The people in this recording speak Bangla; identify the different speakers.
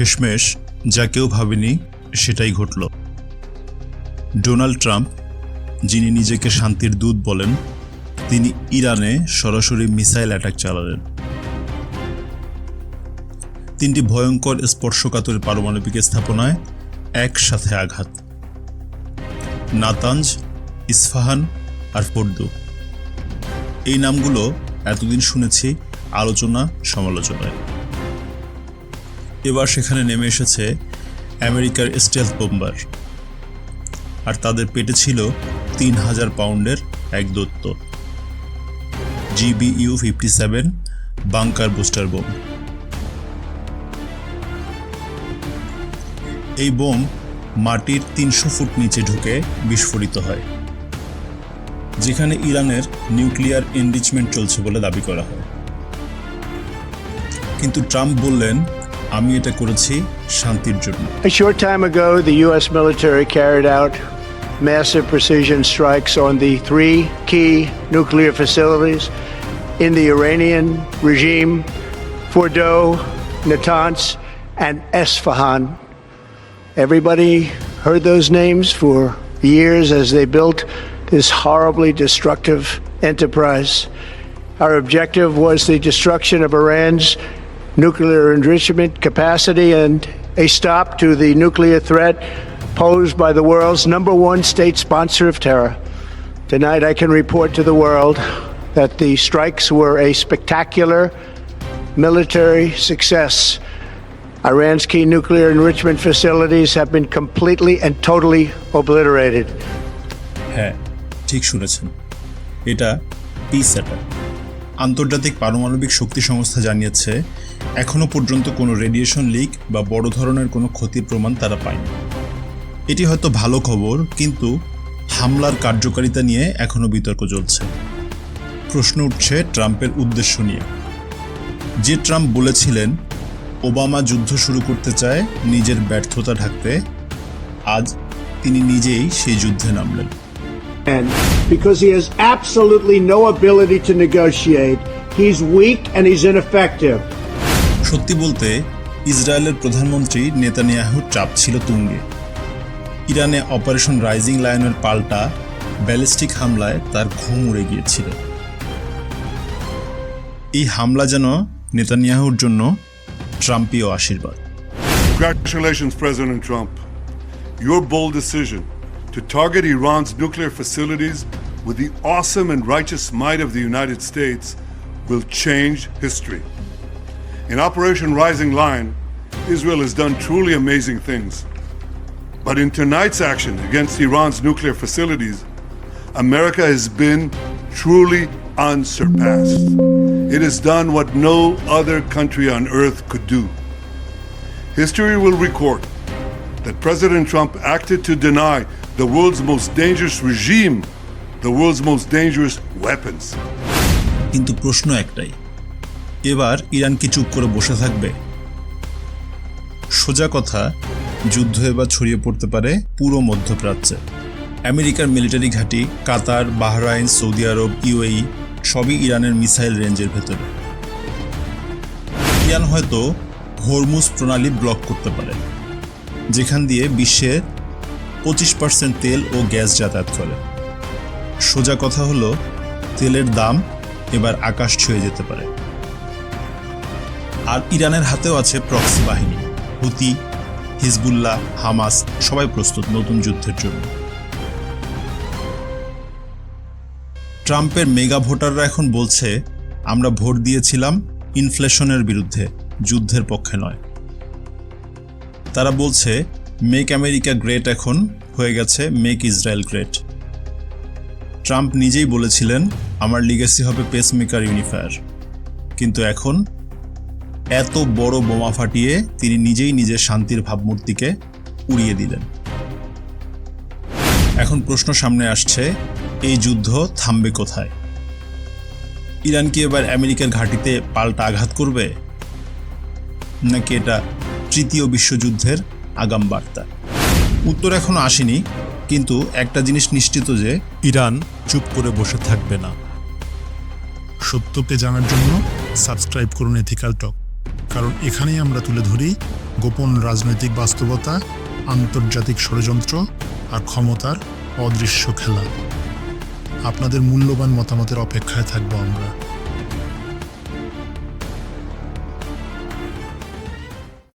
Speaker 1: শেষমেশ যা কেউ ভাবেনি সেটাই ঘটল। ডোনাল্ড ট্রাম্প, যিনি নিজেকে শান্তির দূত বলেন, তিনি ইরানে সরাসরি মিসাইল অ্যাটাক চালালেন। তিনটি ভয়ঙ্কর স্পর্শকাতর পারমাণবিক স্থাপনায় একসাথে আঘাত। নাতাঞ্জ, ইস্ফাহান আর ফোর্দু। এই নামগুলো এতদিন শুনেছি আলোচনা সমালোচনায় এবার সেখানে নেমে এসেছে আমেরিকার স্টেলথ বোম্বার। আর তাদের পেটে ছিল তিন হাজার পাউন্ডের এক Dutta GBU fifty seven bunker buster bomb. এই বোম মাটির তিনশো ফুট নিচে ঢুকে বিস্ফোরিত হয়, যেখানে ইরানের নিউক্লিয়ার এনরিচমেন্ট চলছে বলে দাবি করা হয়। কিন্তু ট্রাম্প বললেন আমি এটা করেছি শান্তির জন্য
Speaker 2: A short time ago, the U.S. military carried out massive precision strikes on the three key nuclear facilities in the Iranian regime Fordo, Natanz, and Esfahan. Everybody heard those names for years as they built this horribly destructive enterprise. Our objective was the destruction of Iran's nuclear enrichment capacity and a stop to the nuclear threat posed by the world's number one state sponsor of terror. Tonight, I can report to the world that the strikes were a spectacular military success. Iran's key nuclear enrichment facilities have been completely and totally obliterated.
Speaker 1: হ্যাঁ ঠিক শুনেছেন এটা পিস অ্যাটাক আন্তর্জাতিক পারমাণবিক শক্তি সংস্থা জানিয়েছে এখনও পর্যন্ত কোনো রেডিয়েশন লিক বা বড় ধরনের কোনো ক্ষতির প্রমাণ তারা পায়নি। এটি হয়তো ভালো খবর কিন্তু হামলার কার্যকারিতা নিয়ে এখনও বিতর্ক চলছে। প্রশ্ন উঠছে ট্রাম্পের উদ্দেশ্য নিয়ে। যে ট্রাম্প বলেছিলেন ওবামা যুদ্ধ শুরু করতে চায় নিজের ব্যর্থতা ঢাকতে আজ তিনি নিজেই সেই যুদ্ধে নামলেন।
Speaker 2: Because he has absolutely no ability to negotiate, he's weak and he's ineffective.
Speaker 1: সত্যি বলতে ইসরায়েলের প্রধানমন্ত্রী নেতানিয়াহুর চাপ ছিল তুঙ্গে ইরানে অপারেশন রাইজিং লায়নের পাল্টা ব্যালিস্টিক হামলায় তার ঘুম উড়ে গিয়েছিল এই হামলা যেন নেতানিয়াহুর জন্য ট্রাম্পীয় আশীর্বাদ
Speaker 3: Congratulations, President Trump. Your bold decision to target Iran's nuclear facilities with the awesome and righteous might of the United States will change history. In Operation Rising Lion, Israel has done truly amazing things. But in tonight's action against Iran's nuclear facilities, America has been truly unsurpassed. It has done what no other country on earth could do. History will record that President Trump acted to deny the world's most dangerous regime the world's most dangerous weapons.
Speaker 1: কিন্তু প্রশ্ন একটাই এবার ইরান কি চুপ করে বসে থাকবে। সোজা কথা, যুদ্ধ এবার ছড়িয়ে পড়তে পারে পুরো মধ্যপ্রাচ্যে। আমেরিকার মিলিটারি ঘাঁটি, Qatar, Bahrain, Saudi Arab, UAE, সবই ইরানের মিসাইল রেঞ্জের ভেতরে। ইরান হয়তো হরমুজ প্রণালী ব্লক করতে পারে, যেখান দিয়ে বিশ্বের পঁচিশ পার্সেন্ট তেল ও গ্যাস যাতায়াত করে। সোজা কথা হলো, তেলের দাম এবার আকাশ ছুঁয়ে যেতে পারে। আর ইরানের হাতেও আছে প্রক্সি বাহিনী। হুতি, হিজবুল্লাহ, হামাস, সবাই প্রস্তুত নতুন যুদ্ধের জন্য। ট্রাম্পের মেগা ভোটাররা এখন বলছে, আমরা ভোট দিয়েছিলাম ইনফ্লেশনের বিরুদ্ধে, যুদ্ধের পক্ষে নয়। তারা বলছে মেক আমেরিকা গ্রেট এখন হয়ে গেছে মেক ইসরায়েল গ্রেট ট্রাম্প নিজেই বলেছিলেন, আমার লিগেসি হবে পেসমেকার ইউনিফায়ার কিন্তু এখন এত বড় বোমা ফাটিয়ে তিনি নিজেই নিজের শান্তির ভাবমূর্তিকে উড়িয়ে দিলেন। এখন প্রশ্ন সামনে আসছে, এই যুদ্ধ থামবে কোথায়? ইরান কি এবার আমেরিকার ঘাঁটিতে পাল্টা আঘাত করবে? নাকি এটা তৃতীয় বিশ্বযুদ্ধের আগাম বার্তা উত্তর এখনও আসেনি, কিন্তু একটা জিনিস নিশ্চিত যে
Speaker 4: ইরান চুপ করে বসে থাকবে না। সত্যকে জানার জন্য সাবস্ক্রাইব করুন এথিক্যাল টক। কারণ এখানেই আমরা তুলে ধরি
Speaker 5: গোপন রাজনৈতিক বাস্তবতা, আন্তর্জাতিক ষড়যন্ত্র আর ক্ষমতার অদৃশ্য খেলা। আপনাদের মূল্যবান মতামতের অপেক্ষায় থাকব আমরা।